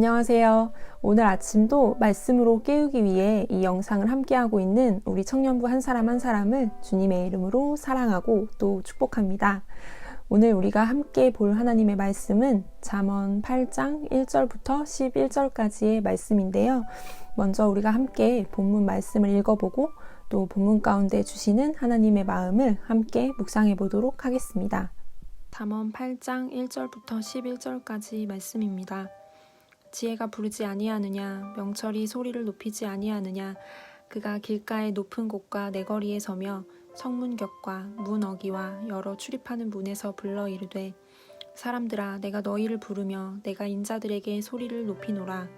안녕하세요. 오늘 아침도 말씀으로 깨우기 위해 이 영상을 함께하고 있는 우리 청년부 한 사람 한 사람을 주님의 이름으로 사랑하고 또 축복합니다. 오늘 우리가 함께 볼 하나님의 말씀은 잠언 8장 1절부터 11절까지의 말씀인데요. 먼저 우리가 함께 본문 말씀을 읽어보고 또 본문 가운데 주시는 하나님의 마음을 함께 묵상해 보도록 하겠습니다. 잠언 8장 1절부터 11절까지 말씀입니다. 지혜가 부르지 아니하느냐 명철이 소리를 높이지 아니하느냐 그가 길가의 높은 곳과 내거리에 서며 성문격과 문 어기와 여러 출입하는 문에서 불러 이르되 사람들아 내가 너희를 부르며 내가 인자들에게 소리를 높이노라.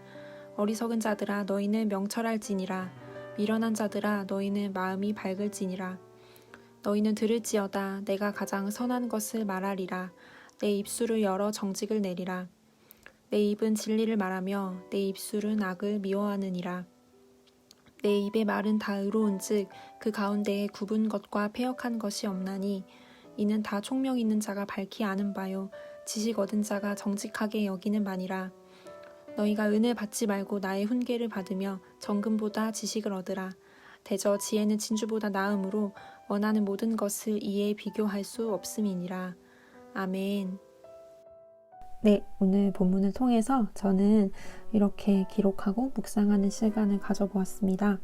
어리석은 자들아 너희는 명철할지니라. 미련한 자들아 너희는 마음이 밝을지니라. 너희는 들을지어다. 내가 가장 선한 것을 말하리라. 내 입술을 열어 정직을 내리라 내 입은 진리를 말하며 내 입술은 악을 미워하느니라. 내 입의 말은 다 의로운즉 그 가운데에 굽은 것과 폐역한 것이 없나니 이는 다 총명 있는 자가 밝히 아는 바요 지식 얻은 자가 정직하게 여기는 바니라. 너희가 은을 받지 말고 나의 훈계를 받으며 정금보다 지식을 얻으라. 대저 지혜는 진주보다 나음으로 원하는 모든 것을 이에 비교할 수 없음이니라. 아멘. 네, 오늘 본문을 통해서 저는 이렇게 기록하고 묵상하는 시간을 가져보았습니다.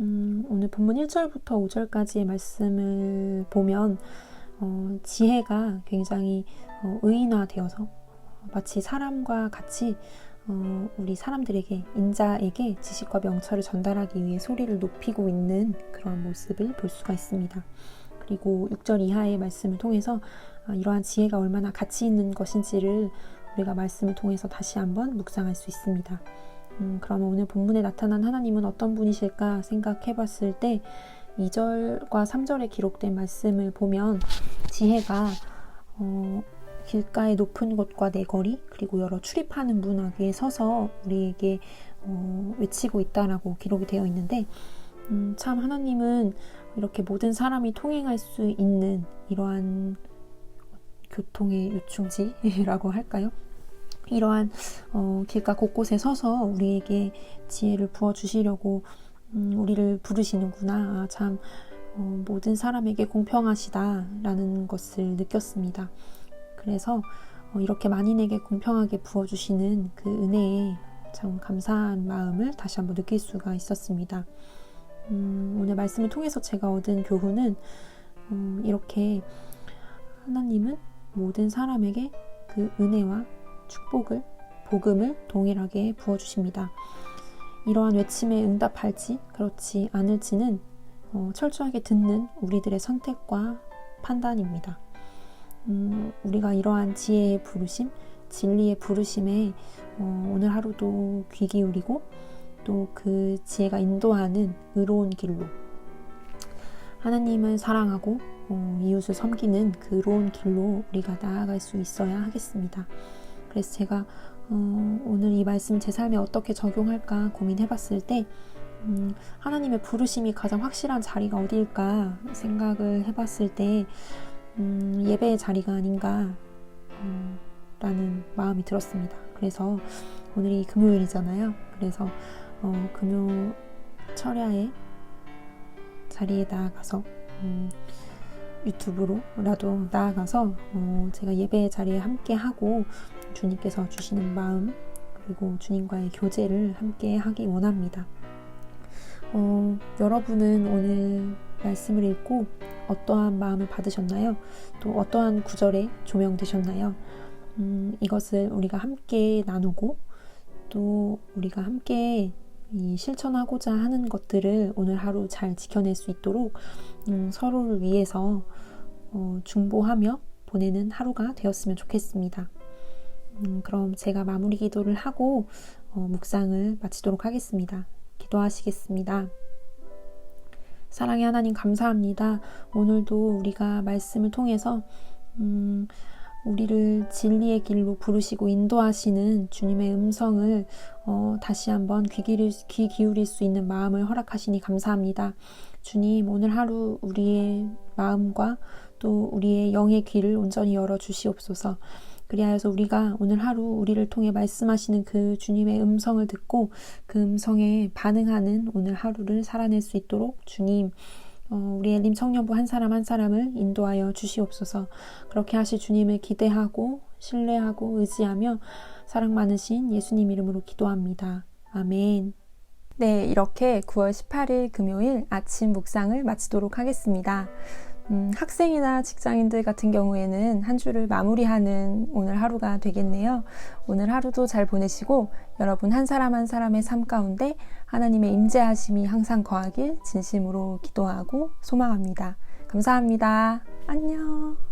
음, 오늘 본문 1절부터 5절까지의 말씀을 보면 어, 지혜가 굉장히 어, 의인화되어서 마치 사람과 같이 어, 우리 사람들에게 인자에게 지식과 명철을 전달하기 위해 소리를 높이고 있는 그런 모습을 볼 수가 있습니다. 그리고 6절 이하의 말씀을 통해서 아, 이러한 지혜가 얼마나 가치 있는 것인지를 우리가 말씀을 통해서 다시 한번 묵상할 수 있습니다. 음, 그러면 오늘 본문에 나타난 하나님은 어떤 분이실까 생각해 봤을 때 2절과 3절에 기록된 말씀을 보면 지혜가 어, 길가의 높은 곳과 내 거리 그리고 여러 출입하는 문 위에 서서 우리에게 어, 외치고 있다라고 기록이 되어 있는데 음, 참 하나님은 이렇게 모든 사람이 통행할 수 있는 이러한 교통의 요충지라고 할까요? 이러한 어, 길가 곳곳에 서서 우리에게 지혜를 부어 주시려고 음, 우리를 부르시는구나. 아, 참 어, 모든 사람에게 공평하시다라는 것을 느꼈습니다. 그래서 어, 이렇게 만인에게 공평하게 부어 주시는 그 은혜에 참 감사한 마음을 다시 한번 느낄 수가 있었습니다. 음, 오늘 말씀을 통해서 제가 얻은 교훈은 음, 이렇게 하나님은 모든 사람에게 그 은혜와 축복을, 복음을 동일하게 부어주십니다. 이러한 외침에 응답할지, 그렇지 않을지는 어, 철저하게 듣는 우리들의 선택과 판단입니다. 음, 우리가 이러한 지혜의 부르심, 진리의 부르심에 어, 오늘 하루도 귀 기울이고 또 그 지혜가 인도하는 의로운 길로 하나님을 사랑하고 어, 이웃을 섬기는 그로운 길로 우리가 나아갈 수 있어야 하겠습니다. 그래서 제가 어, 오늘 이 말씀 제 삶에 어떻게 적용할까 고민해봤을 때 음, 하나님의 부르심이 가장 확실한 자리가 어디일까 생각을 해봤을 때 음, 예배의 자리가 아닌가 음, 라는 마음이 들었습니다. 그래서 오늘이 금요일이잖아요. 그래서 어, 금요 철야의 자리에 나아가서 음, 유튜브로라도 나아가서 어, 제가 예배 자리에 함께 하고 주님께서 주시는 마음 그리고 주님과의 교제를 함께 하기 원합니다. 어, 여러분은 오늘 말씀을 읽고 어떠한 마음을 받으셨나요? 또 어떠한 구절에 조명되셨나요? 음, 이것을 우리가 함께 나누고 또 우리가 함께 이 실천하고자 하는 것들을 오늘 하루 잘 지켜낼 수 있도록 음, 서로를 위해서 어, 중보하며 보내는 하루가 되었으면 좋겠습니다. 음, 그럼 제가 마무리 기도를 하고 어, 묵상을 마치도록 하겠습니다. 기도하시겠습니다. 사랑의 하나님 감사합니다. 오늘도 우리가 말씀을 통해서 음, 우리를 진리의 길로 부르시고 인도하시는 주님의 음성을 어, 다시 한번 귀, 기울일, 귀 기울일 수 있는 마음을 허락하시니 감사합니다. 주님, 오늘 하루 우리의 마음과 또 우리의 영의 귀를 온전히 열어 주시옵소서. 그리하여서 우리가 오늘 하루 우리를 통해 말씀하시는 그 주님의 음성을 듣고 그 음성에 반응하는 오늘 하루를 살아낼 수 있도록 주님 어, 우리 엘림 청년부 한 사람 한 사람을 인도하여 주시옵소서. 그렇게 하실 주님을 기대하고 신뢰하고 의지하며 사랑 많으신 예수님 이름으로 기도합니다. 아멘. 네, 이렇게 9월 18일 금요일 아침 묵상을 마치도록 하겠습니다. 음, 학생이나 직장인들 같은 경우에는 한 주를 마무리하는 오늘 하루가 되겠네요. 오늘 하루도 잘 보내시고 여러분 한 사람 한 사람의 삶 가운데 하나님의 임재하심이 항상 거하길 진심으로 기도하고 소망합니다. 감사합니다. 안녕.